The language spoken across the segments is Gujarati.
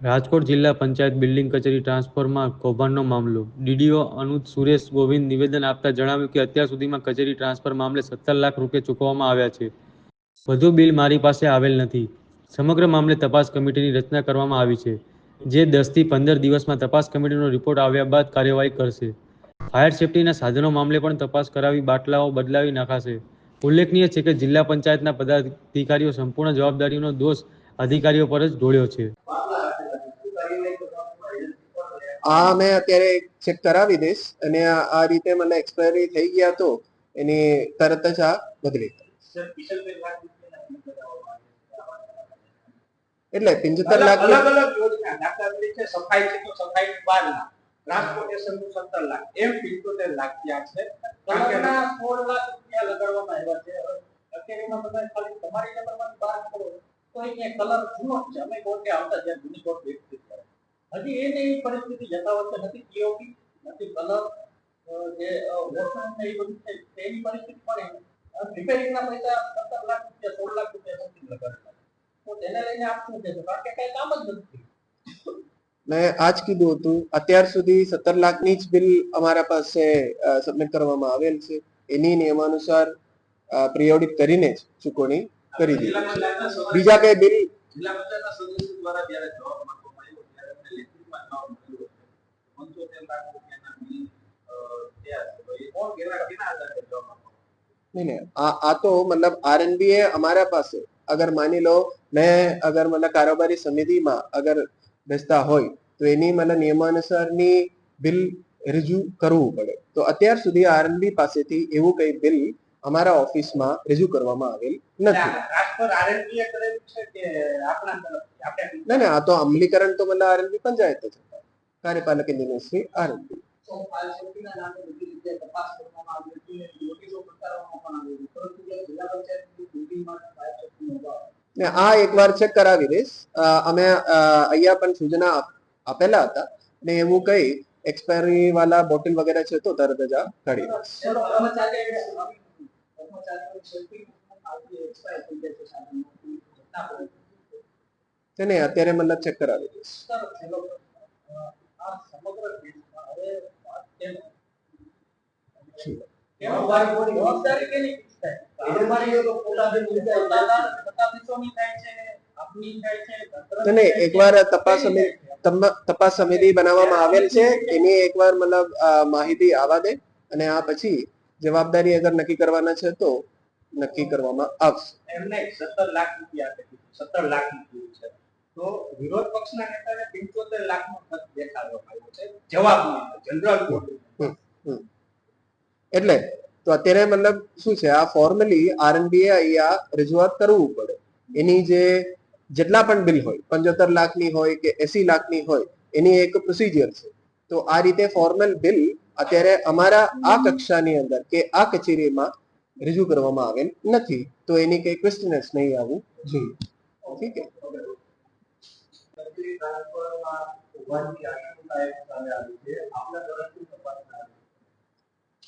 રાજકોટ જિલ્લા પંચાયત બિલ્ડિંગ કચેરી ટ્રાન્સફરમાં કૌભાંડનો મામલો. ડીડીઓ અનુજ સુરેશ ગોવિંદ નિવેદન આપતા જણાવ્યું કે અત્યાર સુધીમાં કચેરી ટ્રાન્સફર મામલે સત્તર લાખ રૂપિયા ચૂકવવામાં આવ્યા છે. વધુ બિલ મારી પાસે આવેલ નથી. સમગ્ર મામલે તપાસ કમિટીની રચના કરવામાં આવી છે, જે દસથી પંદર દિવસમાં તપાસ કમિટીનો રિપોર્ટ આવ્યા બાદ કાર્યવાહી કરશે. ફાયર સેફટીના સાધનો મામલે પણ તપાસ કરાવી બાટલાઓ બદલાવી નાખાશે. ઉલ્લેખનીય છે કે જિલ્લા પંચાયતના પદાધિકારીઓ સંપૂર્ણ જવાબદારીનો દોષ અધિકારીઓ પર જ ઢોળ્યો છે. આ મેં અત્યારે ચેક કરાવી દઈશ અને આ રીતે મને એક્સપાયરી થઈ ગયા તો એની તરત જ આ બદલી એટલે પંચોતેર લાખ અલગ અલગ યોજના. દાખલા તરીકે સફાઈ છે તો સફાઈ બાર લાખ ટ્રાન્સપોર્ટેશનનું સત્તર લાખ. એમ પિંચોતેર લાખ ત્યાં છે. કલરના સોળ લાખ રૂપિયા લગાડવામાં આવ્યા છે. અત્યારે અત્યારેમાં તમે ખાલી તમારી નંબરમાંથી બાર કરો તો અહીંયા કલર જુઓ છે. અમે કોર્ટે આવતા જ્યાં જૂની કોર્ટ કરે હજી એ એવી પરિસ્થિતિ યથાવત નથી પીઓપી નથી કલર જે વોશમેન છે એ બધું છે તેની પરિસ્થિતિ પણ રિપેરિંગના પૈસા સત્તર લાખ રૂપિયા સોળ લાખ રૂપિયા સમથિંગ લગાડેલા તો તેને લઈને આપ શું કહેશો? કારણ કે કઈ કામ જ નથી મેં આજ કીધું હતું અત્યાર સુધી સત્તર લાખની જ બિલ અમારા પાસે સબમિટ કરવામાં આવેલ છે. એની નિયમાનુસાર પ્રિયોડિટ કરીને જ ચૂકવણી કરી દીધી બીજા કઈ બિલ જિલ્લા પંચાયતના સદસ્ય દ્વારા જયારે જવાબ માંગવામાં આવ્યો ત્યારે અમને લેખિતમાં જવાબ મળ્યો છે પંચોતેર લાખ રૂપિયાના બિલ અ, થયા છે તો એ કોણ કેના કેના આધારે જવાબ આપવામાં નહીં આ આ તો મતલબ આરએનબી એ અમારા પાસે અગર માની લો મેં અગર મતલબ કારોબારી સમિતિમાં અગર બેસતા હોય તો એની મતલબ નિયમાનુસારની બિલ રજૂ કરવું પડે તો અત્યાર સુધી આરએનબી પાસેથી એવું કઈ બિલ અમારા ઓફિસમાં રજૂ કરવામાં આવેલ નથી ના ના આ તો અમલીકરણ તો મતલબ આરએનબી પંચાયત જ કાર્યપાલક શ્રી આરએનબી સો ફાઇલ સેફ્ટીના નામે બધી રીતે તપાસ કરવામાં આવી હતી અને નોટિસો પ્રકારવામાં પણ આવી હતી પરંતુ જે જિલ્લા પંચાયતની મીટિંગમાં ફાઇલ સેફ્ટીનો અભાવ ને આ એકવાર ચેક કરાવી દઈશ. અ, અમે અ, અહીંયા પણ સૂચના આપ- આપેલા હતા. ને એવું કઈ એક્સપાયરી વાળા બોટલ વગેરે છે તો તરત જ આ કાઢી દઈશ ચલો કર્મચારી કર્મચારીઓની સેફ્ટી આપણી એક્સપાયર થઈ જાય છે સાધનોથી ના પડે તેને અત્યારે મતલબ ચેક કરાવી દઈશ સર ચલો આ સમગ્ર દેશમાં હવે વાત કેમ જવાબદારી જવાબદારી કેની થાય જવાબદારી તો પોતાની થાય છે આપની થાય છે તો એકવાર તપાસ સમિતિ તપાસ સમિતિ બનાવવામાં આવેલ છે એની એકવાર મતલબ માહિતી આવા દે અને આ પછી જવાબદારી અગર નક્કી કરવાના છે તો નક્કી કરવામાં આવશે. એમને સત્તર લાખ રૂપિયા આપે સત્તર લાખ રૂપિયા છે. તો વિરોધ પક્ષના નેતાને પંચોતેર લાખ નો ખર્ચ દેખાડવામાં આવ્યો છે. જવાબની જનરલ કોર્ટ એટલે તો અત્યારે મતલબ શું છે? આ ફોર્મલી આરએનબી અહીંયા રજૂઆત કરવું પડે. એની જે જેટલા પણ બિલ હોય, પંચોતેર લાખની હોય કે એસી લાખની હોય, એની એક પ્રોસિજર છે. તો આ રીતે ફોર્મલ બિલ અત્યારે અમારા આ કક્ષાની અંદર કે આ કચેરીમાં રજૂ કરવામાં આવેલ નથી. તો એની કઈ ક્વેશ્ચનસ નહીં આવવું જોઈએ. ઠીક છે?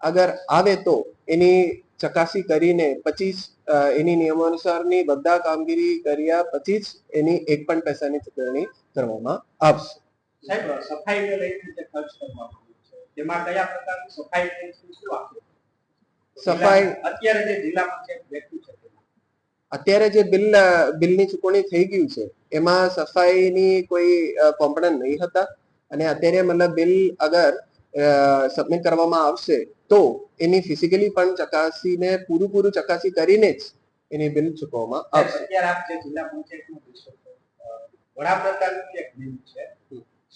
અગર આવે તો એની ચકાસી કરીને પચીસ એની નિયમાનુસારની બધા કામગીરી કર્યા પછી જ એની એક પણ પૈસાની ચૂકવણી કરવામાં આવશે. સાહેબ સફાઈને લઈને જે ખર્ચ કરવામાં આવ્યો છે. તેમાં કયા પ્રકારની સફાઈ શું આપ્યું સફાઈ અત્યારે જે વ્યક્તિ છે અત્યારે જે બિલ બિલની ચૂકવણી થઈ ગયું છે એમાં સફાઈની કોઈ કોમ્પોનન્ટ નહીં હતા. અને અત્યારે મતલબ બિલ અગર સબમિટ કરવામાં આવશે તો એની ફિઝિકલી પણ ચકાસીને પૂરું પૂરું ચકાસી કરીને જ એની બિલ ચૂકવવામાં આવશે. અત્યારે આપ જે જિલ્લા પંચાયતનું વિષય છે, અ, વડાપ્રધાનનું એક બિલ છે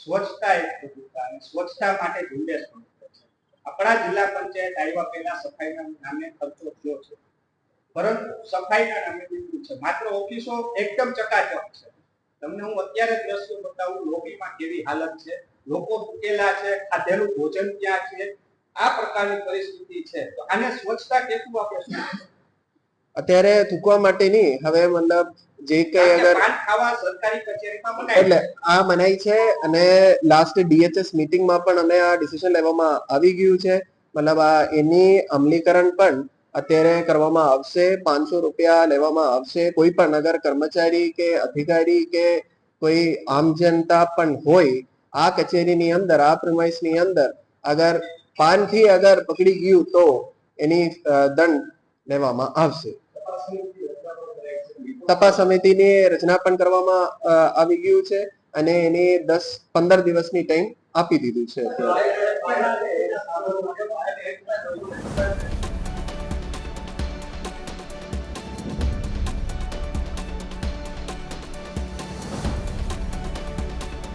સ્વચ્છતા એક પ્રભુતા અને સ્વચ્છતા માટે ઝુંબેશ છે. આપણા જિલ્લા પંચાયત આવ્યા પહેલા સફાઈના નામે ખર્ચો થયો છે. પરંતુ સફાઈના નામે બિલકુલ છે. માત્ર ઓફિસો એકદમ ચકાચક છે. તમને હું અત્યારે દ્રશ્ય દ્રશ્યો બતાવું લોબીમાં કેવી હાલત છે. લોકો ભૂકેલા છે ખાધેલું ભોજન ક્યાં છે? આ પ્રકારની પરિસ્થિતિ છે. તો આને સ્વચ્છતા કેટલું આપણે અત્યારે થૂકવા માટેની હવે મતલબ જે કઈ અગર એટલે આ મનાઈ છે અને લાસ્ટ ડીએચએસ મીટિંગમાં પણ અમે આ ડિસિઝન લેવામાં આવી ગયું છે. મતલબ આ એની અમલીકરણ પણ અત્યારે કરવામાં આવશે પાંચસો રૂપિયા લેવામાં આવશે. કોઈ પણ અગર કર્મચારી કે અધિકારી કે કોઈ આમ જનતા પણ હોય આ કચેરીની અંદર, આ પ્રિમાઇસની અંદર અગર પાનથી અગર પકડી ગયું તો એની દંડ લેવામાં આવશે. તપાસ સમિતિની રચના પણ કરવામાં આવી ગયું છે અને એની દસ પંદર દિવસની ટાઈમ આપી દીધું છે.